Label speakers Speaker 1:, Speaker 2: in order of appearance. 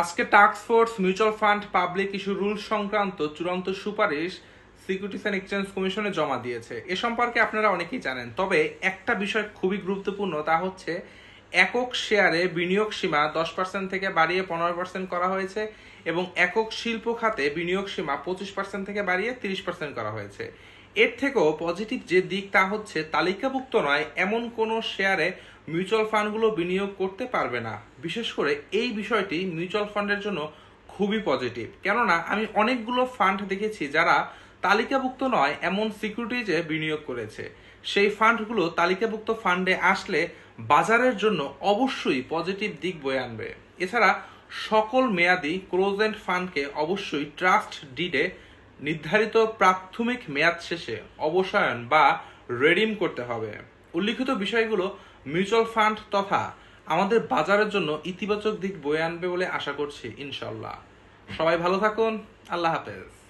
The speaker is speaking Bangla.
Speaker 1: আজকে force mutual fund public issue rule সংক্রান্ত চূড়ান্ত সুপারিশ সিকিউরিটিস অ্যান্ড এক্সচেঞ্জ কমিশনে জমা দিয়েছে। এ সম্পর্কে আপনারা অনেকেই জানেন। তবে একটা বিষয় খুবই গুরুত্বপূর্ণ, তা হচ্ছে একক শেয়ারে বিনিয়োগ সীমা দশ পার্সেন্ট থেকে বাড়িয়ে পনেরো পার্সেন্ট করা হয়েছে এবং একক শিল্প খাতে বিনিয়োগ সীমা পঁচিশ পার্সেন্ট থেকে বাড়িয়ে তিরিশ পার্সেন্ট করা হয়েছে। এর থেকেও পজিটিভ যে দিক তা হচ্ছে, তালিকাভুক্ত নয়, এমন কোনো শেয়ারে মিউচুয়াল ফান্ডগুলো বিনিয়োগ করতে পারবে না। বিশেষ করে এই বিষয়টি মিউচুয়াল ফান্ডের জন্য খুবই পজিটিভ। কেননা, আমি অনেকগুলো ফান্ড দেখেছি যারা তালিকাভুক্ত নয়, এমন সিকিউরিটিজে বিনিয়োগ করেছে। সেই ফান্ডগুলো তালিকাভুক্ত ফান্ডে আসলে বাজারের জন্য অবশ্যই পজিটিভ দিক বয়ে আনবে। এছাড়া, সকল মেয়াদি ক্লোজ এন্ড ফান্ডকে অবশ্যই ট্রাস্ট ডিডে নির্ধারিত প্রাথমিক মেয়াদ শেষে অবসায়ন বা রেডিম করতে হবে। উল্লিখিত বিষয়গুলো মিউচুয়াল ফান্ড তথা আমাদের বাজারের জন্য ইতিবাচক দিক বয়ে আনবে বলে আশা করছি ইনশাল্লাহ সবাই ভালো থাকুন, আল্লাহ হাফেজ।